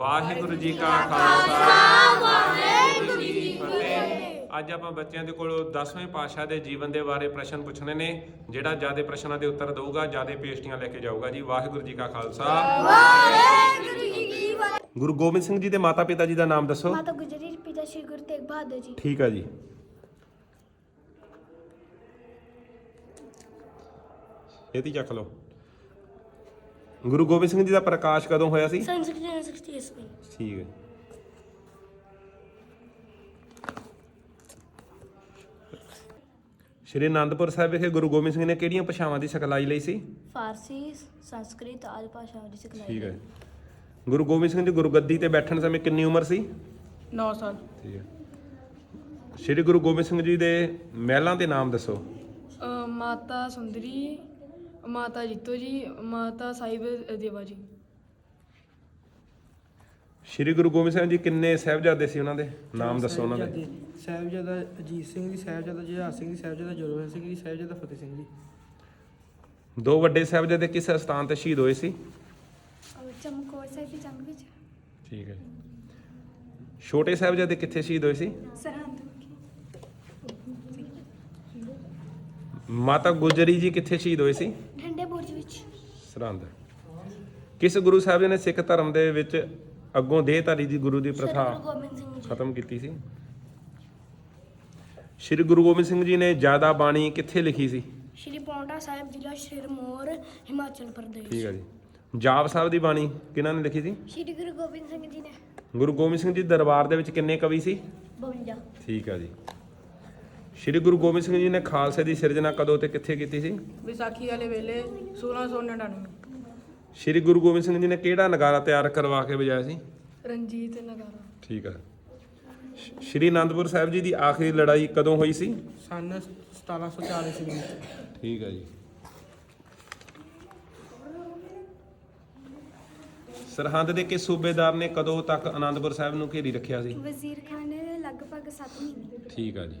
ਵਾਹਿਗੁਰੂ ਜੀ ਕਾ ਖਾਲਸਾ। ਵਾਹਿਗੁਰੂ ਜੀ ਕੀ ਫਤਿਹ। ਅੱਜ ਆਪਾਂ ਬੱਚਿਆਂ ਦੇ ਕੋਲੋਂ 10ਵੇਂ ਪਾਤਸ਼ਾਹ ਦੇ ਜੀਵਨ ਦੇ ਬਾਰੇ ਪ੍ਰਸ਼ਨ ਪੁੱਛਣੇ ਨੇ ਜਿਹੜਾ ਜ਼ਿਆਦਾ ਪ੍ਰਸ਼ਨਾਂ ਦੇ ਉੱਤਰ ਦਊਗਾ ਜ਼ਿਆਦਾ ਪੇਸ਼ਟੀਆਂ ਲੈ ਕੇ ਜਾਊਗਾ ਜੀ। ਵਾਹਿਗੁਰੂ ਜੀ ਕਾ ਖਾਲਸਾ। ਗੁਰੂ ਗੋਬਿੰਦ ਸਿੰਘ ਜੀ ਦੇ ਮਾਤਾ ਪਿਤਾ ਜੀ ਦਾ ਨਾਮ ਦੱਸੋ। ਮਾਤਾ ਗੁਜਰੀ ਪਿਤਾ ਸ਼੍ਰੀ ਗੁਰੂ ਤੇਗ ਬਹਾਦਰ ਜੀ। ਠੀਕ ਆ ਜੀ। ਇਹ ਤੀ ਚੱਕ ਲਓ। ਗੁਰੂ ਗੋਬਿੰਦ ਸਿੰਘ ਜੀ ਦਾ ਪ੍ਰਕਾਸ਼ ਕਦੋਂ ਹੋਇਆ ਸੀ? ਸਨ 1660 ਈਸਵੀ। ਠੀਕ ਹੈ। ਸ਼੍ਰੀ ਅਨੰਦਪੁਰ ਸਾਹਿਬ ਵਿਖੇ ਗੁਰੂ ਗੋਬਿੰਦ ਸਿੰਘ ਨੇ ਕਿਹੜੀਆਂ ਭਾਸ਼ਾਵਾਂ ਦੀ ਸਿਖਲਾਈ ਲਈ ਸੀ? ਫਾਰਸੀ ਸੰਸਕ੍ਰਿਤ ਆਦਿ ਭਾਸ਼ਾਵਾਂ ਦੀ ਸਿਖਲਾਈ ਠੀਕ ਹੈ। ਗੁਰੂ ਗੋਬਿੰਦ ਸਿੰਘ ਜੀ ਗੁਰਗੱਦੀ ਤੇ ਬੈਠਣ ਸਮੇਂ ਕਿੰਨੀ ਉਮਰ ਸੀ? 9 ਸਾਲ। ਠੀਕ ਹੈ। ਸ਼੍ਰੀ ਗੁਰੂ ਗੋਬਿੰਦ ਸਿੰਘ ਜੀ ਦੇ ਮਹਿਲਾਂ ਦੇ ਨਾਮ ਦੱਸੋ। ਮਾਤਾ ਸੁੰਦਰੀ ਮਾਤਾ ਜੀਤੋ ਜੀ ਮਾਤਾ ਸਾਹਿਬ ਦੇਵਾ ਜੀ। ਸ਼੍ਰੀ ਗੁਰੂ ਗੋਬਿੰਦ ਸਿੰਘ ਜੀ ਕਿੰਨੇ ਸਾਹਿਬਜ਼ਾਦੇ ਸੀ ਉਹਨਾਂ ਦੇ? ਨਾਮ ਦੱਸੋ ਉਹਨਾਂ ਦੇ। ਸਾਹਿਬਜ਼ਾਦਾ ਅਜੀਤ ਸਿੰਘ ਦੀ ਸਾਹਿਬਜ਼ਾਦਾ ਜੁਝਾਰ ਸਿੰਘ ਦੀ ਸਾਹਿਬਜ਼ਾਦਾ ਜੋਰਾਵਰ ਸਿੰਘ ਦੀ ਸਾਹਿਬਜ਼ਾਦਾ ਫਤਿਹ ਸਿੰਘ ਜੀ। ਦੋ ਵੱਡੇ ਸਾਹਿਬਜ਼ਾਦੇ ਕਿਸ ਸਥਾਨ ਤੇ ਸ਼ਹੀਦ ਹੋਏ ਸੀ? ਚਮਕੌਰ ਸਾਹਿਬ ਦੀ ਜੰਗ ਵਿੱਚ। ਠੀਕ ਹੈ ਛੋਟੇ ਸਾਹਿਬਜ਼ਾਦੇ ਕਿੱਥੇ ਸ਼ਹੀਦ ਹੋਏ ਸੀ? ਸਰਹੰਦ ਮਾਤਾ ਗੁਜਰੀ ਜੀ ਕਿੱਥੇ ਸ਼ਹੀਦ ਹੋਏ ਸੀ? ਸਰਹੰਦ। ਕਿਸ ਗੁਰੂ ਸਾਹਿਬ ਜੀ ਨੇ ਸਿੱਖ ਧਰਮ ਦੇ ਵਿੱਚ ਅੱਗੋਂ ਦੇਹਧਾਰੀ ਦੀ ਗੁਰੂ ਦੀ ਪ੍ਰਥਾ ਗੁਰੂ ਗੋਬਿੰਦ ਸਿੰਘ ਜੀ। ਖਤਮ ਕੀਤੀ ਸੀ? ਸ਼੍ਰੀ ਗੁਰੂ ਗੋਬਿੰਦ ਸਿੰਘ ਜੀ ਨੇ ਜ਼ਿਆਦਾ ਬਾਣੀ ਕਿੱਥੇ ਲਿਖੀ ਸੀ? ਸ਼੍ਰੀ ਪੌਂਟਾ ਸਾਹਿਬ ਜ਼ਿਲ੍ਹਾ ਸਿਰਮੌਰ ਹਿਮਾਚਲ ਪ੍ਰਦੇਸ਼। ਠੀਕ ਹੈ ਜੀ। ਜਾਪ ਸਾਹਿਬ ਦੀ ਬਾਣੀ ਕਿਹਨਾਂ ਨੇ ਲਿਖੀ ਸੀ? ਸ਼੍ਰੀ ਗੁਰੂ ਗੋਬਿੰਦ ਸਿੰਘ ਜੀ ਨੇ। ਗੁਰੂ ਗੋਬਿੰਦ ਸਿੰਘ ਜੀ ਦਰਬਾਰ ਦੇ ਵਿੱਚ ਕਿੰਨੇ ਕਵੀ ਸੀ? 52 ਠੀਕ ਹੈ ਜੀ। ਸ਼੍ਰੀ ਗੁਰੂ ਗੋਬਿੰਦ ਸਿੰਘ ਜੀ ਨੇ ਖਾਲਸੇ ਦੀ ਸਿਰਜਣਾ ਕਦੋਂ ਤੇ ਕਿੱਥੇ ਕੀਤੀ ਸੀ? ਵਿਸਾਖੀ ਵਾਲੇ ਵੇਲੇ 1699 ਸ਼੍ਰੀ ਗੁਰੂ ਗੋਬਿੰਦ ਸਿੰਘ ਜੀ ਨੇ ਕਿਹੜਾ ਨਗਾਰਾ ਤਿਆਰ ਕਰਵਾ ਕੇ ਵਜਾਇਆ ਸੀ? ਰਣਜੀਤ ਨਗਾਰਾ। ਠੀਕ ਹੈ ਸ਼- ਸ਼੍ਰੀ ਅਨੰਦਪੁਰ ਸਾਹਿਬ ਜੀ ਦੀ ਆਖਰੀ ਲੜਾਈ ਕਦੋਂ ਹੋਈ ਸੀ? ਸਨ 1740 ਈਸਵੀ ਵਿੱਚ। ਠੀਕ ਹੈ ਜੀ। ਸਰਹੰਦ ਦੇ ਕਿਸ ਸੂਬੇਦਾਰ ਨੇ ਕਦੋਂ ਤੱਕ ਅਨੰਦਪੁਰ ਸਾਹਿਬ ਨੂੰ ਘੇਰੀ ਰੱਖਿਆ ਸੀ? ਵਜ਼ੀਰ ਖਾਨ ਨੇ ਲਗਭਗ 7 ਮਹੀਨੇ। ਠੀਕ ਹੈ ਜੀ।